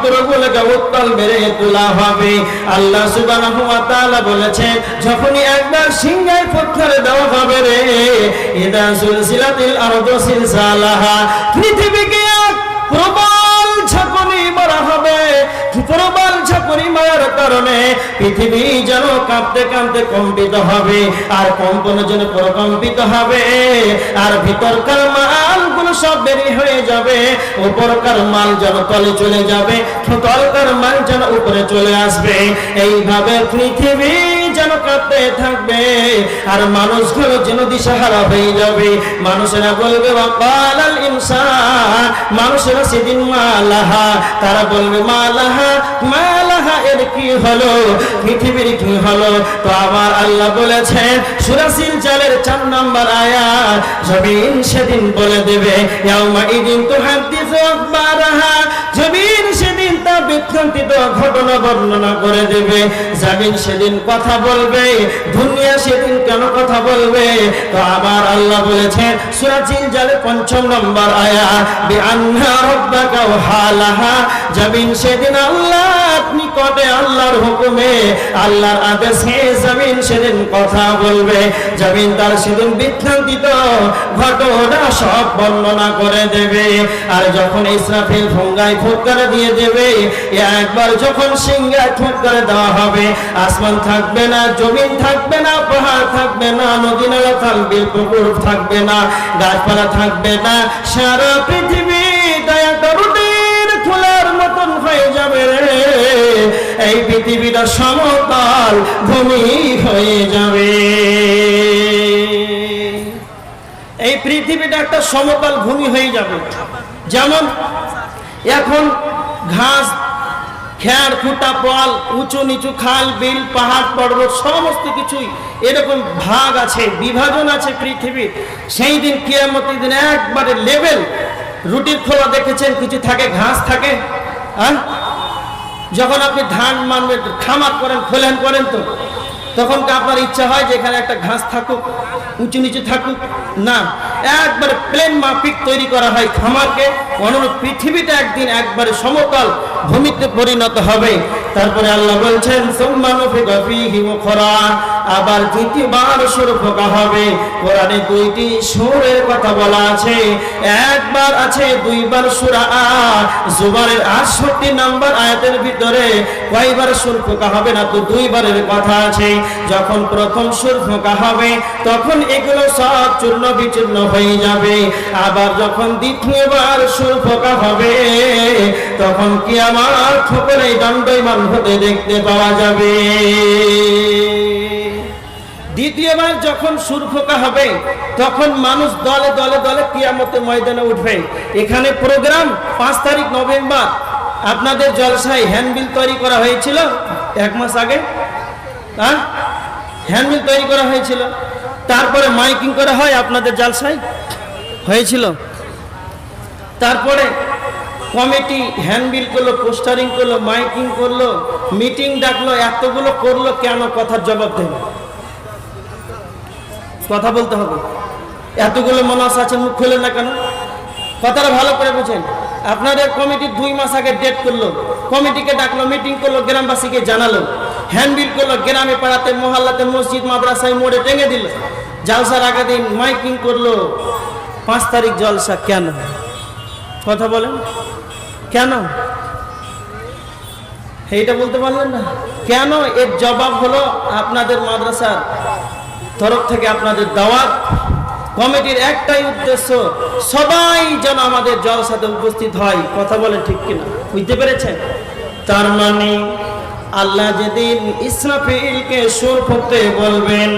সমুদ্রগুলোকে উত্তাল মেরে তোলা হবে। আল্লাহ সুবহানাহু ওয়া তাআলা বলেছেন, যখনই একবার সিংহের পত্রে দেওয়া হবে রে, ইদা সুলসিলাতিল আরদু সিলসালাহা, পৃথিবীকে প্রবল প্রবল কারণে পৃথিবী যেন কাঁপতে কাঁপতে কম্পিত হবে, আর কম্পনের জন্য প্রকম্পিত হবে, আর ভিতরকার মালগুলো সব হয়ে যাবে, উপরকার মাল যেন তলে চলে যাবে তলকার মাল যেন উপরে চলে আসবে। এইভাবে পৃথিবী যেন কাঁপতে থাকবে, আর মানুষগুলো যেন দিশাহারা হয়ে যাবে। মানুষেরা বলবে ইনসান। মানুষেরা সেদিন মালাহা, তারা বলবে, মালাহা মালাহা। এর কি হলো? পৃথিবীর কি হলো? তো আমার আল্লাহ বলেছেন সুরাসিল চালের চার নম্বর আয়া জমিন সেদিন বলে দেবে ইয়াউমা ইদিন তুহাদ্দিসু আখবারাহা, জমিন সেদিন তা বিভ্রান্তিত ঘটনা বর্ণনা করে দেবে। জমিন সেদিন কথা বলবে, দুনিয়া সেদিন কেন কথা বলবে? তো আমার আল্লাহ বলেছেন সুরাজিল জালে পঞ্চম নম্বর আয়া, বিআন্না রাব্বাকা হালাহা জমিন সেদিন আল্লাহ নিকটে আল্লাহর হুকুমে, আল্লাহর আদেশে জমিন সেদিন কথা বলবে? জমিন তার সেদিন বিভ্রান্তিত ঘটনা সব বর্ণনা করে দেবে। আর যখন ইসরাফিল ফঙ্গায় ফুৎকার দিয়ে দেবে একবার যখন সিংহায় ফুৎকার দেওয়া হবে, আসমান থাকবে না, জমিন থাকবে না, পাহাড় থাকবে না নদী নালা থাকবে, পুকুর থাকবে না, গাছপালা থাকবে না, সারা পৃথিবী এই পৃথিবীটা সমতল ভূমি হয়ে যাবে। এই পৃথিবীটা একটা সমতল ভূমি হয়ে যাবে। যেমন এখন ঘাস খ্যার খুঁটা পল উঁচু নিচু খাল, বিল, পাহাড়, পর্বত, সমস্ত কিছুই এরকম ভাগ আছে, বিভাজন আছে পৃথিবীর। সেই দিন কিয়ামতের দিন একবারে লেভেল, রুটির খোলা দেখেছেন, কিছু থাকে, ঘাস থাকে হ্যাঁ যখন আপনি ধান মানবেন, খামার করেন, খোলেন, করেন তো তখন তো আপনার ইচ্ছা হয় যে এখানে একটা ঘাস থাকুক, উঁচু নিচু থাকুক। না, একবার প্লেন মাফিক তৈরি করা হয় খামারকে। অনুরূপ পৃথিবীটা একদিন একবারে সমতল ভূমিতে পরিণত হবে। তারপরে আল্লাহ বলছেন আবার দ্বিতীয়বার সুর ফোকা হবে। কোরআনে দুইটি সুরের কথা বলা আছে। একবার আছে দুইবার সুরা আ। জুবারের আটষট্টি নাম্বার আয়াতের ভিতরে কয়বার সুর ফোকা হবে না তো দুইবারের কথা আছে। যখন প্রথম সুর ফোকা হবে, তখন এগুলো সব চূর্ণ বিচূর্ণ হয়ে যাবে। আবার যখন দ্বিতীয়বার সুর ফোকা হবে, তখন কি আমার ঠোকরে দণ্ডমান হতে দেখতে পাওয়া যাবে? দ্বিতীয়বার যখন সুর ফোকা হবে, তখন মানুষ দলে দলে দলে কিয়ামতে ময়দানে উঠবে। এখানে প্রোগ্রাম পাঁচ তারিখ নভেম্বর। আপনাদের জলসায় হ্যান্ডবিল তৈরি করা হয়েছিল এক মাস আগে। হ্যাঁ? হ্যান্ডবিল তৈরি করা হয়েছিল। তারপরে মাইকিং করা হয় আপনাদের জলসায়? হয়েছিল। তারপরে কমিটি হ্যান্ডবিল করল, পোস্টারিং করল, মাইকিং করল, মিটিং ডাকলো, এতগুলো করল, কেন কথার জবাব দেবে? কথা বলতে হবে। এতগুলো মানুষ আছে, মুখ খুলে না কেন? কথাটা ভালো করে বুঝেন। আপনাদের কমিটি দুই মাস আগে ডেট করল। কমিটিকে ডাকলো মিটিং করল, গ্রামবাসীকে জানালো। হ্যান্ডবিল করল, গ্রামে পাড়াতে, মহল্লাতে, মসজিদ, মাদ্রাসায় মোড়ে টেঙে দিল। জালসার আগের দিন মাইকিং করল, পাঁচ তারিখ জলসা কেন? কথা বলেন। কেন? এইটা বলতে পারলেন না। কেন? এর জবাব হলো আপনাদের মাদ্রাসার তরফ থেকে আপনাদের দাওয়াত। কমিটির একটাই উদ্দেশ্য, সবাই যেন আমাদের জলসাতে উপস্থিত হয়। কথা বলে ঠিক কিনা? বুঝতে পেরেছেন? তার মানে আল্লাহ যেদিন ইসরাফিলকে সুর করতে বলবেন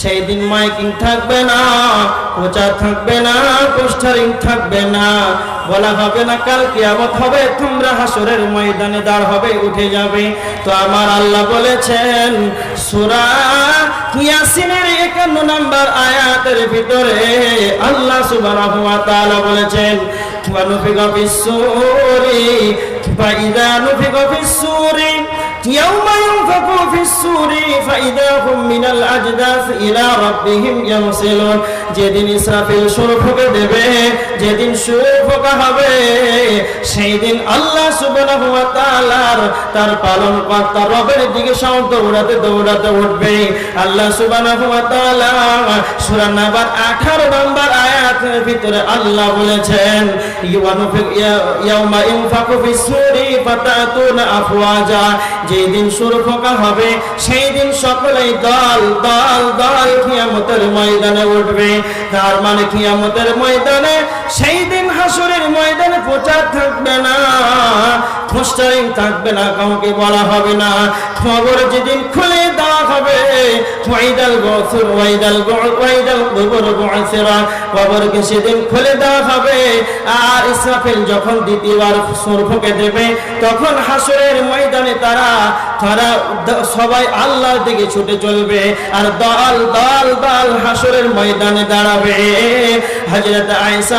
সেই দিন মাইকিং থাকবে না, প্রচার থাকবে না, পোস্টারিং থাকবে না। বলা হবে না, কাল কিয়ামত হবে, তোমরা হাসরের ময়দানে দাঁড় হবে, উঠে যাবে। তো আমার আল্লাহ বলেছেন, সূরা ইয়াসিনের 51 নম্বর আয়াতের ভিতরে আল্লাহ সুবহানাহু ওয়া তাআলা বলেছেন, ওয়া নুফিকা ফিস-সূরি ফাইদা নুফিকা ফিস-সূরি, ইয়াউমা ইউনফাকু بالسور فإذا هم من الأجداث إلى ربهم ينسلون যেদিন ইসরাফিল সুর ফুঁকে দেবে যেদিন সুর ফোকা হবে সেই দিন আল্লাহ সুবহানাহু ওয়া তাআলার তার পালন কর্তা রবের দিকে সব দৌড়াতে দৌড়াতে উঠবে আল্লাহ সুবহানাহু ওয়া তাআলা সূরা নাবার 18 নম্বর আয়াতের ভিতরে আল্লাহ বলেছেন ইউয়ানুফিক ইয়াউমা ইনফাকু ফিস-সূরি ফাতাতুনা আফওয়াজা যেই দিন সুর ফোকা হবে সেই দিন সকলেই দল দল দল কিয়ামতের ময়দানে উঠবে। তার মানে কিয়ামতের ময়দানে সেই দিন হাসুরের ময়দানে প্রচার থাকবে না পোস্টারিং থাকবে না, কাউকে বলা হবে না। খবর যেদিন খুলে দেওয়া হবে কবরকে সেদিন খুলে দেওয়া হবে। আর যখন দ্বিতীয়বার সুর দেবে, তখন হাসরের ময়দানে তারা তারা সবাই আল্লাহর দিকে ছুটে চলবে। আর দল দল দল হাসরের ময়দানে দাঁড়াবে। হযরত আয়েশা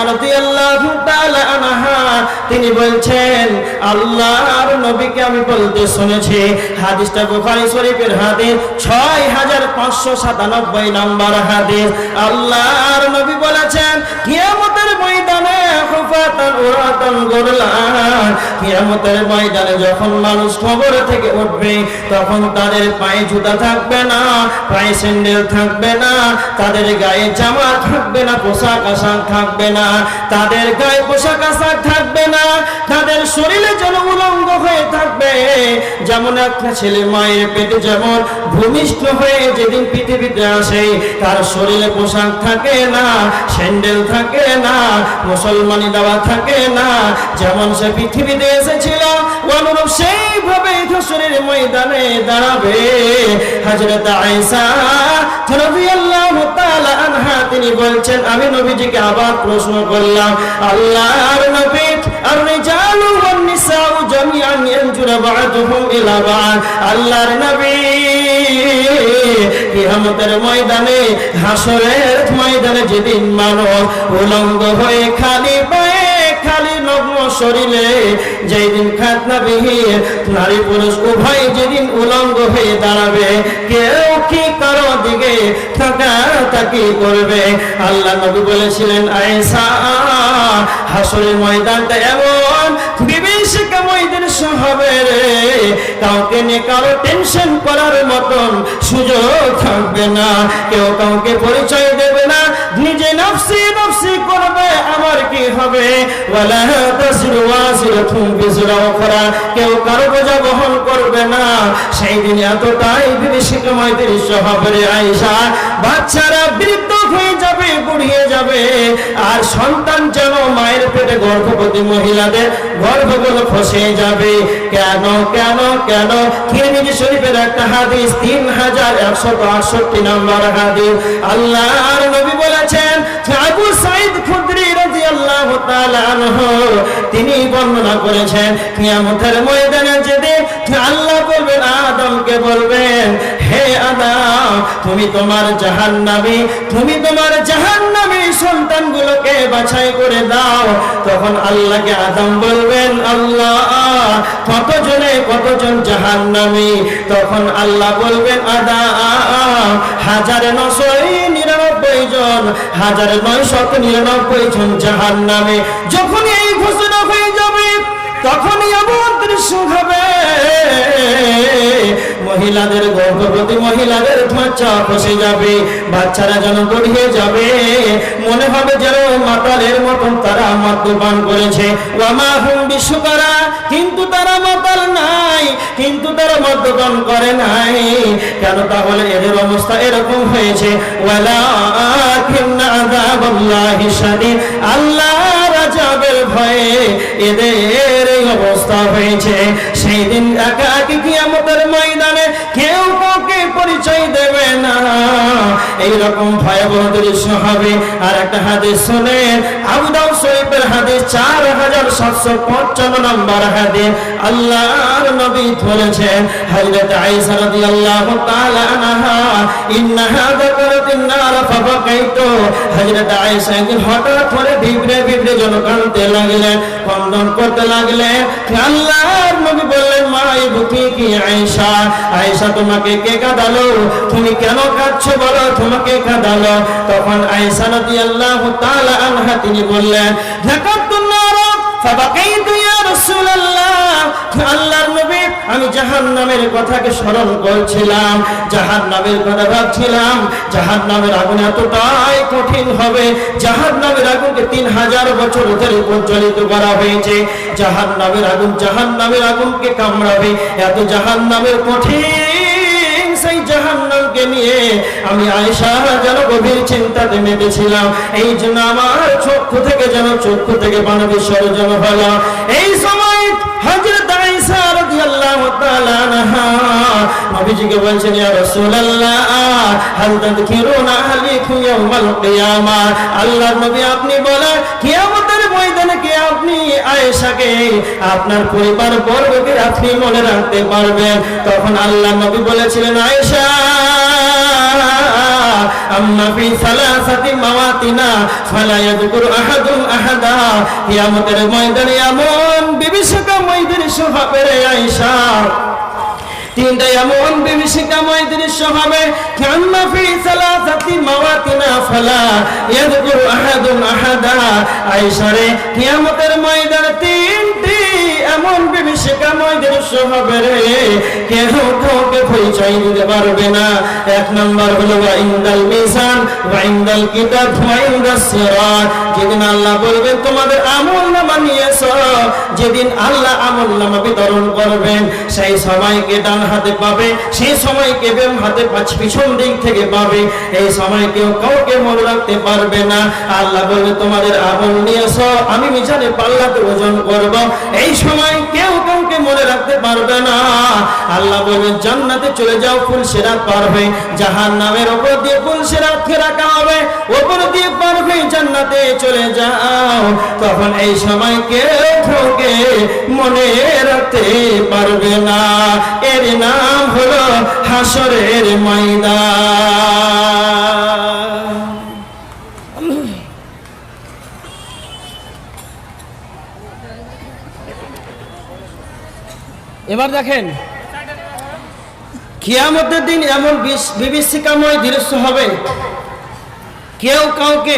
তিনি বলছেন, আল্লাহর নবীকে আমি বলতে শুনেছি। হাদিসটা বুখারী শরীফের হাদিস 6597 নম্বর হাদিস। আল্লাহর নবী বলেছেন কিয়ামতের তাদের গায়ে জামা থাকবে না, পোশাক আশাক থাকবে না, তাদের গায়ে পোশাক আশাক থাকবে না, তাদের শরীরে যেন উলঙ্গ হয়ে থাকবে। যেমন একটা ছেলে মায়ের পেটে যেমন ভূমিষ্ঠ হয়ে যেদিন পৃথিবীতে আসে, তার শরীরে পোশাক থাকে না, স্যান্ডেল থাকে না মুসলমানি দেওয়া থাকে না। যেমন সে পৃথিবীতে এসেছিল, অনুরূপ সেইভাবে শরীর ময়দানে দাঁড়াবে। তাআলা আনহা, তিনি বলছেন, আমি নবীজিকে আবার প্রশ্ন করলাম, আল্লাহর নবী আল্লাহর নবী ময়দানে হাসরের ময়দানে যেদিন মানব উলঙ্গ হয়ে খালি পায়ে খালি শরীরে, যেদিন খাতনা বিহীন নারী পুরুষ উভয় যেদিন উলঙ্গ হয়ে দাঁড়াবে, কেউ কি কারও দিকে থাকা তাকি করবে? আল্লাহ নবী বলেছিলেন, আয়েশা, হাসরের ময়দানটা এমন বিভীষিকাময় দৃশ্য হবে রে, কাউকে নিয়ে কারও টেনশন করার মতন সুযোগ থাকবে না, কেউ কাউকে পরিচয় দেবে না, নিজে আমার কি হবে? কেউ কারও বোঝা বহন করবে না। সেই দিন এতটাই বিভীষিকাময় দৃশ্য হবে রে আয়েশা। বাচ্চারা বৃদ্ধ হয়ে যাবে, বুড়িয়ে যাবে। আর সন্তান যেন মায়ের পেটে গর্ভবতী মহিলাদের গর্ভগুলো ফসে যাবে। কেন কেন কেন? তিরমিজি শরীফের একটা হাদিস, তিন হাজার একশত আটষট্টি নম্বর হাদিস। আল্লাহর নবী বলেছেন সাইদ খুদরি আনহু, তিনি বর্ণনা করেছেন, কিয়ামতের ময়দানে যেদিন আল্লাহ বলবেন আদমকে বলবেন হে আদম, তুমি তোমার জাহান্নামী, তুমি তোমার জাহান্নামী সন্তানগুলোকে বাছাই করে দাও। তখন আল্লাহকে আদম বলবেন, আল্লাহ, কতজনে কতজন জাহান্নামী? তখন আল্লাহ বলবেন আদা হাজারে নশোই হাজারে নয়শত নিরানব্বই জন জাহান নামে যখন এই ঘোষণা হয়ে যাবে তখনই এমন দৃশ্য হবে। মহিলাদের গর্ভবতী মহিলাদের বাচ্চা ফসে যাবে, বাচ্চারা যেন গড়িয়ে যাবে। মনে হবে যেন মাতালের মতন তারা মদ্যপান করেছে। ওয়ামা হুম বিশ্বকরা কিন্তু তারা মাতাল নাই, কিন্তু তারা মদ্যপান করে নাই। কেন তাহলে এদের অবস্থা এরকম হয়েছে? আল্লাহ রাজাবের ভয়ে এদের অবস্থা হয়েছে। সেই দিন একা কি কিয়ামতের ময়দানে কেউ কাউকে পরিচয় দেবে না এইরকম ভয়াবহ দৃশ্য হবে। আর একটা হাদিস শুনেন, আবু দাউদ শরীফের হাদিস, চার হাজার সাতশো পঞ্চান্ন নম্বর হাদিস। আল্লাহর নবী বলেছেন হযরত আয়েশা রাদিয়াল্লাহু তাআলা আনহা ইন্নাহা যাকারাতিন নার ফাবাকাইতু। হযরত আয়েশা একদিন হঠাৎ করে ভিবড়ে যেন কাঁদতে লাগলেন ক্রন্দন করতে লাগলেন। আল্লাহর নবী বললেন, মা কি আয়েশা আয়েশা তোমাকে কে কাঁদালো? তুমি কেন কাঁদছো বলো? তোমাকে কাঁদালো। তখন আয়েশা রাদিয়াল্লাহু তাআলা আনহা তিনি বললেন ঢাকাতুন নার ফাবাকাইতু ইয়া আল্লাহর আমি জাহান্নামের কথাকে স্মরণ করছিলাম, জাহান্নামের কথা ভাবছিলাম, জাহান্নামের আগুন এতটাই কঠিন হবে, জাহান্নামের আগুনকে তিন হাজার বছর ধরে প্রজ্বলিত করা হয়েছে। জাহান্নামের আগুন, জাহান্নামের আগুনকে কামড়াবে, এত কঠিন মেতেছিলাম। এই জন্য আমার চক্ষু থেকে যেন চক্ষু থেকে পানি বিসর্জন হলো। এই সময় রাদিয়াল্লাহু বলছেন ইয়া নবী আপনি বলেন, কিয়ামতের আপনি আয়েশাকে, আপনার পরিবার বর্গকে আপনি মনে রাখতে পারবেন? তখন আল্লাহ নবী বলেছিলেন, আয়েশা আম্মা ফি সালাসাতি মাওয়াতিনা, ফালা ইয়াযকুরু আহাদুন আহাদা। কিয়ামতের ময়দানে এমন বিভীষিকাময় দৃশ্য হবে রে আয়েশা। তিনটা এমন বিভীষিকাময় দৃশ্য হবে কান্না ফি সালাসাতি মাওয়াতিনা, ফালা ইয়াযকুরু আহাদুন আহাদা। আয়েশা রে, কিয়ামতের ময়দানে হবে রে? কেহ কাউকে পরিচয় দিতে পারবে না? এক নম্বর হলো ইন্দাল মিজান ইন্দাল কিতাব যেদিন আল্লাহ বলবেন, তোমাদের আমল নামা নিয়েছো। যেদিন আল্লাহ আমল নামা বিতরণ করবেন, সেই সময়কে ডান হাতে পাবে, সেই সময়কে বেম হাতে পাঁচ পিছন দিক থেকে পাবে। এই সময় কেউ কাউকে মনে রাখতে পারবে না। আল্লাহ বলবে, তোমাদের আমল নিয়েছো, আমি মিজানে পাল্লাতে ওজন করব। এই সময় কেউ কাউকে মনে রাখতে পারবে না। আল্লাহ বলবে, জান্নাতে চলে যাও, ফুল সেরাত পার হয়ে। জাহান নামের ওপর দিয়ে ফুল সেরা রাখা হবে? ওপর দিয়ে পার হয়ে জান্নাতে চলে যাও। তখন এই সময় কে ঠকে মনে রাখতে পারবে না। এর নাম হলো হাসরের ময়দান। এবার দেখেন, কিয়ামতের দিন এমন বিভীষিকাময় দৃশ্য হবে। কেউ কাউকে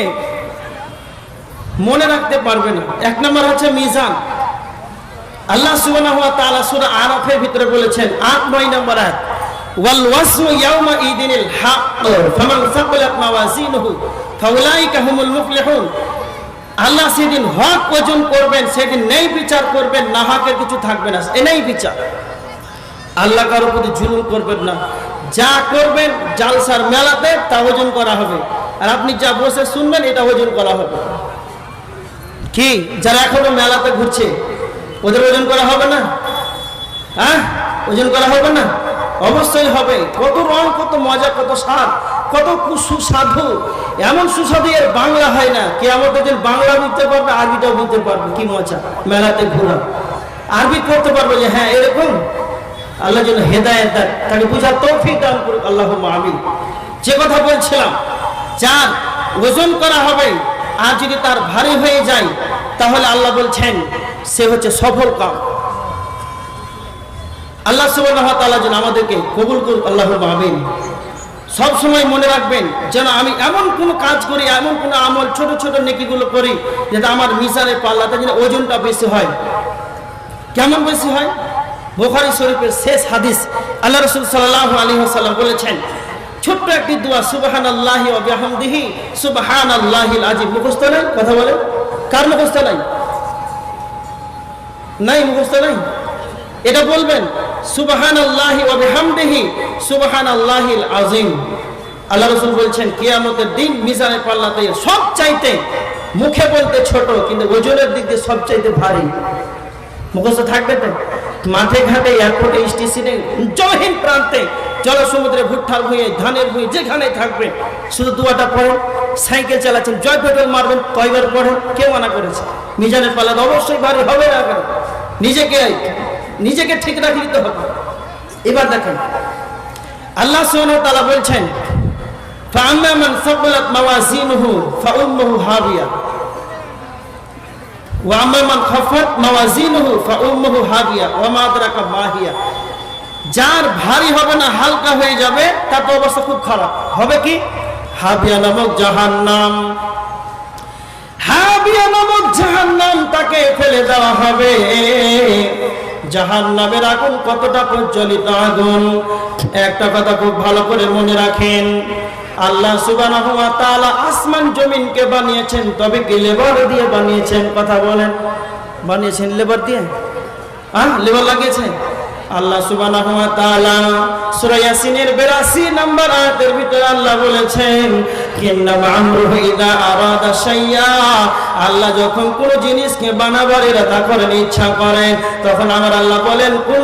মনে রাখতে পারবে না। এক নম্বর হচ্ছে মিজান। আল্লাহ তাআলা সূরা আরাফের ভিতরে বলেছেন 8 9 নম্বর ওয়াসু ইয়াউমা ইদিনিল হক ফামান সাকালাত মাওয়াজিনুহু, ফাউলাইকা হুমুল মুফলিহুন। আল্লাহ সেদিন হক ওজন করবেন, সেদিন নেই বিচার করবেন, না হকের কিছু থাকবে না। এ নেই বিচার। আল্লাহ কারোর প্রতি জুলুম করবেন না। যা করবেন জালসার মেলাতে তা ওজন করা হবে। আর আপনি যা বসে শুনবেন, এটা ওজন করা হবে। কি? যারা এখনও মেলাতে ঘুরছে, ওদের ওজন করা হবে না? হ্যাঁ? ওজন করা হবে না? অবশ্যই হবে। কত রং, কত মজা, কত স্বাদ। কত সুস্বাদু এমন সুস্বাদু এর বাংলা হয় না। কে আমাদের দিন বাংলা বুঝতে পারবে, আরবিটাও বুঝতে পারবে। কি মজা, মেলাতে ঘোরা। আরবি করতে পারবে যে হ্যাঁ এরকম। আল্লাহ যেন হেদায়ত দেয় তাকে বুঝার তৌফিক দান করুক। আল্লাহ আমিন। যে কথা বলছিলাম, যার ওজন করা হবে, আর যদি তার ভারী হয়ে যায়, তাহলে আল্লাহ বলছেন, সে হচ্ছে সফল কাম। আল্লাহ তাআলা যেন আমাদেরকে কবুল করুক। আল্লাহ আমিন। সব সময় মনে রাখবেন যেন আমি এমন কোনো কাজ করি, এমন কোনো আমল, ছোট ছোট নেকিগুলো করি যাতে আমার মিশানের পাল্লাতে যেন ওজনটা বেশি হয়। কেমন বেশি হয়? বোখারি শরীফের শেষ হাদিস আল্লাহ রসুল সাল্লাহ আলী বলেছেন, ছোট্ট একটি দোয়া সুবাহান আল্লাহি অবিহামদিহি সুবাহান আল্লাহিল আজিব মুখস্থ নাই? কথা বলে কার মুখস্থ নাই? নাই মুখস্থ নাই? এটা বলবেন সুবাহান আল্লাহি অবিহামদিহি সুবাহান আল্লাহিল আজিম আল্লাহ রসুল বলছেন, কিয়ামতের দিন মিজানের পাল্লাতে সব চাইতে মুখে বলতে ছোট, কিন্তু ওজনের দিক দিয়ে সব চাইতে ভারী। মুখস্থ থাকবে তো? মাঠে ঘাটে এয়ারপোর্টে স্টেশনে জলহীন প্রান্তে জল সমুদ্রে ভুট্টার ভুঁয়ে ধানের ভুঁয়ে যেখানে থাকবে, শুধু দুয়াটা পড়েন, সাইকেল চালাচ্ছেন, জয় পেট্রোল মারবেন, কয়বার পড়েন কে মানা করেছে। মিজানের পালা অবশ্যই ভারী হবে না কেন? নিজেকে নিজেকে ঠিক রাখি দিতে হবে। এবার দেখেন আল্লাহ তালা বলছেন যার ভারী হবে না, হালকা হয়ে যাবে, তার তো অবস্থা খুব খারাপ। হবে কি? হাবিয়া নামক জাহান নাম হাবিয়া নামক জাহান নাম তাকে ফেলে দেওয়া হবে। জাহান্নামের আগুন কতটা প্রজ্বলিত আগুন? একটা কথা খুব ভালো করে মনে রাখেন। আল্লাহ তাআলা আসমান জমিনকে বানিয়েছেন, তবে কি লেবার দিয়ে বানিয়েছেন? কথা বলেন। বানিয়েছেন লেবার দিয়ে? হ্যাঁ লেবার লাগিয়েছে? আল্লাহ সুবহানাহু ওয়া তাআলা সূরা ইয়াসিনের 82 নাম্বার আয়াতের ভিতরে আল্লাহ বলেছেন আল্লাহ যখন কোন জিনিসকে বানাবার তা করেন ইচ্ছা করেন। তখন আমার আল্লাহ বলেন কোন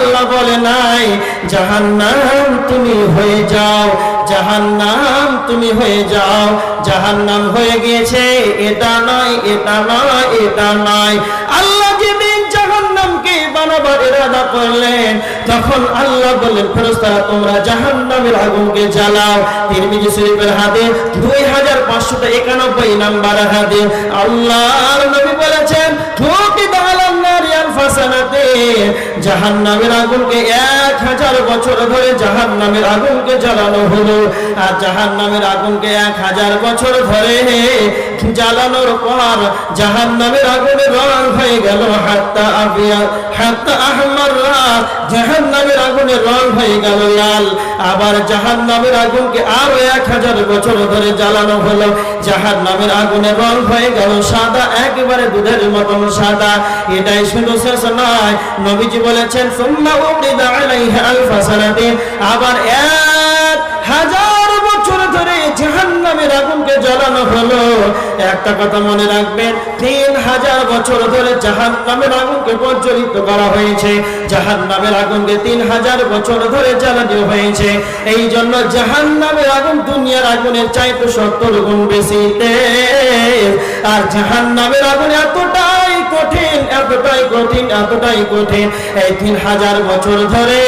আল্লাহ বলে নাই, জাহান্নাম তুমি হয়ে যাও, জাহান্নাম তুমি হয়ে যাও, জাহান্নাম হয়ে গিয়েছে, এটা নয় এটা নয় এটা নয়। আল্লাহ যেদিন জাহান্নামকে বানাবার ইরাদা করলেন, তখন আল্লাহ বললেন, ফেরেশতারা, তোমরা জাহান্নামের আগুনকে জ্বালাও। তিরমিজি শরীফের হাতে 2591 নাম্বার হাদিস। আল্লাহর নবী বলেছেন ফুকি দালান নারিয়াল ফাসানাতে জাহান্নামের আগুনকে 1000 বছর ধরে জাহান্নামের আগুনকে জ্বালানো হলো। আর জাহান্নামের আগুনকে 1000 বছর ধরে জ্বালানোর পর জাহান্নামের আগুনের রং গেল হাত্তা আবিয়া হাত্তা আহমার জাহান্নামের আগুনের রং হয়ে গেল লাল। আবার জাহান্নামের আগুনকে আরও এক হাজার বছর ধরে জ্বালানো হলো। জাহান্নামের আগুনের রং হয়ে গেল সাদা, একেবারে দুধের মতন সাদা। এটাই শুধু শেষ নয়, নবীজি বলেছেন, সুম্মা উবরিদা আলাইহা আবার এক হাজার জাহান্নামের আগুনকে জ্বালানো হলো। একটা কথা মনে রাখবেন, তিন হাজার বছর ধরে জাহান নামের আগুনকে প্রজ্বলিত করা হয়েছে। জাহান নামের আগুনকে তিন হাজার বছর ধরে জ্বালানো হয়েছে। এই জন্য জাহান নামের আগুন দুনিয়ার আগুনের চাইতে সত্তর গুণ বেশি আর আর জাহান্নামের আগুন এতটাই কঠিন, এতটাই কঠিন এতটাই কঠিন। এই তিন হাজার বছর ধরে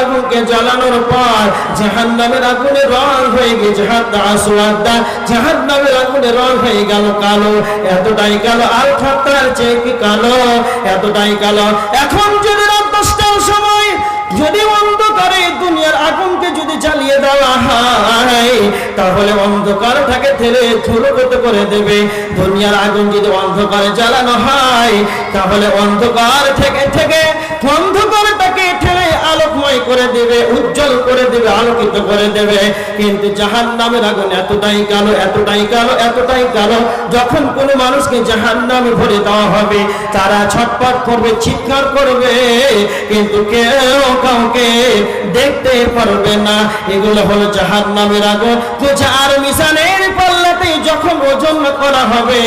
আগুনকে জ্বালানোর পর আগুনের রং হয়ে আগুনের রং হয়ে গেল কালো, এতটাই কালো, আর চেয়ে কি কালো? এতটাই কালো। এখন যদি সময়, যদি অন্ধকারে দুনিয়ার আগুনকে যদি জ্বালিয়ে দেওয়া হয় তাহলে অন্ধকারটাকে ঠেলে ঝুলো করতে করে দেবে। দুনিয়ার আগুন যদি অন্ধকারে জ্বালানো হয়, তাহলে অন্ধকার থেকে থেকে অন্ধকারটাকে আলোকময় করে দেবে, উজ্জ্বল করে দেবে, আলোকিত করে দেবে। কিন্তু জাহান নামের আগুন এতটাই কালো এতটাই কালো এতটাই কালো, যখন কোনো মানুষকে জাহান নামে ভরে দেওয়া হবে, তারা ছটপট করবে, চিৎকার করবে। কিন্তু কেউ কাউকে দেখতে পারবে না। এগুলো হলো জাহান নামের আগুন। তো মিশানের পাল্লাতে যখন ওজন করা হবে